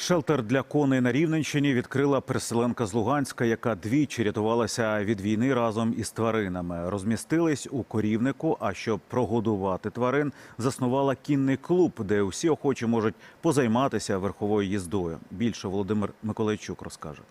Шелтер для коней на Рівненщині відкрила переселенка з Луганська, яка двічі рятувалася від війни разом із тваринами. Розмістились у корівнику. А щоб прогодувати тварин, заснувала кінний клуб, де усі охочі можуть позайматися верховою їздою. Більше Володимир Миколайчук розкаже.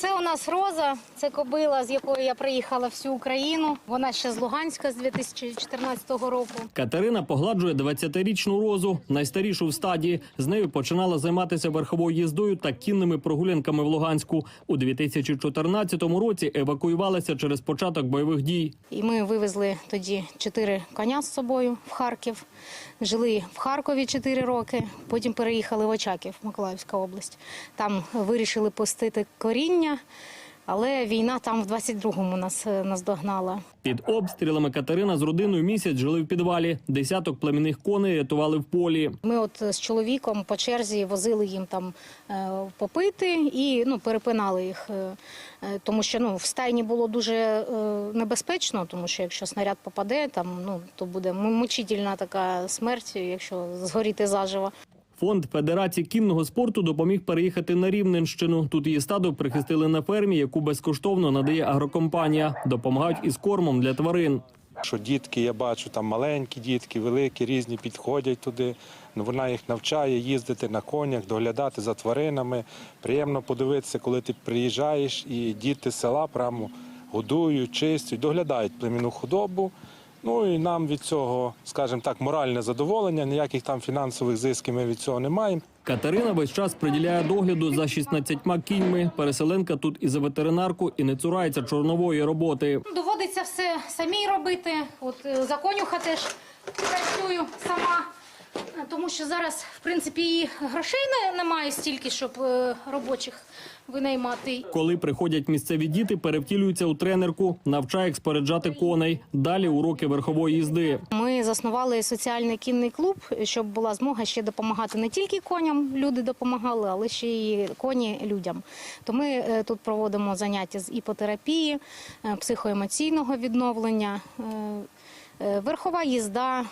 Це у нас Роза, це кобила, з якою я приїхала всю Україну. Вона ще з Луганська з 2014 року. Катерина погладжує 20-річну розу, найстарішу в стаді. З нею починала займатися верховою їздою та кінними прогулянками в Луганську. У 2014 році евакуювалася через початок бойових дій. І ми вивезли тоді чотири коня з собою в Харків. Жили в Харкові 4 роки, потім переїхали в Очаків, Миколаївська область. Там вирішили пустити коріння, але війна там в 22-му нас е, наздогнала. Під обстрілами Катерина з родиною місяць жили в підвалі. Десяток племінних коней рятували в полі. Ми от з чоловіком по черзі возили їм там е, попити і ну, перепинали їх, е, тому що ну, в стайні було дуже небезпечно, тому що якщо снаряд попаде, там, ну, то буде мучительна така смерть, якщо згоріти заживо. Фонд Федерації кінного спорту допоміг переїхати на Рівненщину. Тут її стадо прихистили на фермі, яку безкоштовно надає агрокомпанія. Допомагають із кормом для тварин. Що дітки, я бачу, там маленькі дітки, великі, різні підходять туди. Ну, Вона їх навчає їздити на конях, доглядати за тваринами. Приємно подивитися, коли ти приїжджаєш, і діти з села прямо годують, чистять, доглядають племінну худобу. Ну і нам від цього, скажімо так, моральне задоволення, ніяких там фінансових зисків ми від цього не маємо. Катерина весь час приділяє догляду за 16 кіньми. Переселенка тут і за ветеринарку, і не цурається чорнової роботи. Доводиться все самій робити. От е, за конюха теж працюю сама. Тому що зараз, в принципі, і грошей немає стільки, щоб е, робочих винаймати. Коли приходять місцеві діти, перевтілюються у тренерку, навчає як споряджати коней. Далі уроки верхової їзди. Ми заснували соціальний кінний клуб, щоб була змога ще допомагати не тільки коням, люди допомагали, але ще й коні людям. То ми е, тут проводимо заняття з іпотерапії, е, психоемоційного відновлення, верхова їзда,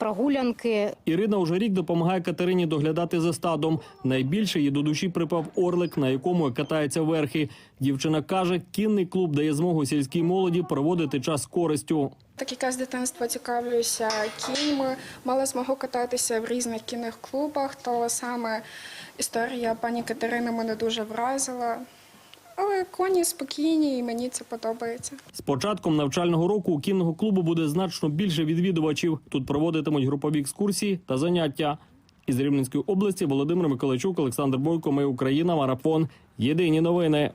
прогулянки. Ірина уже рік допомагає Катерині доглядати за стадом. Найбільше їй до душі припав орлик, на якому катається верхи. Дівчина каже, кінний клуб дає змогу сільській молоді проводити час з користю. Так як я з дитинства цікавлюся кіньми, мала змогу кататися в різних кінних клубах, то саме історія пані Катерини мене дуже вразила. Але коні спокійні і мені це подобається. З початком навчального року у кінного клубу буде значно більше відвідувачів. Тут проводитимуть групові екскурсії та заняття. Із Рівненської області Володимир Миколайчук, Олександр Бойко. Ми Україна. Марафон. Єдині новини.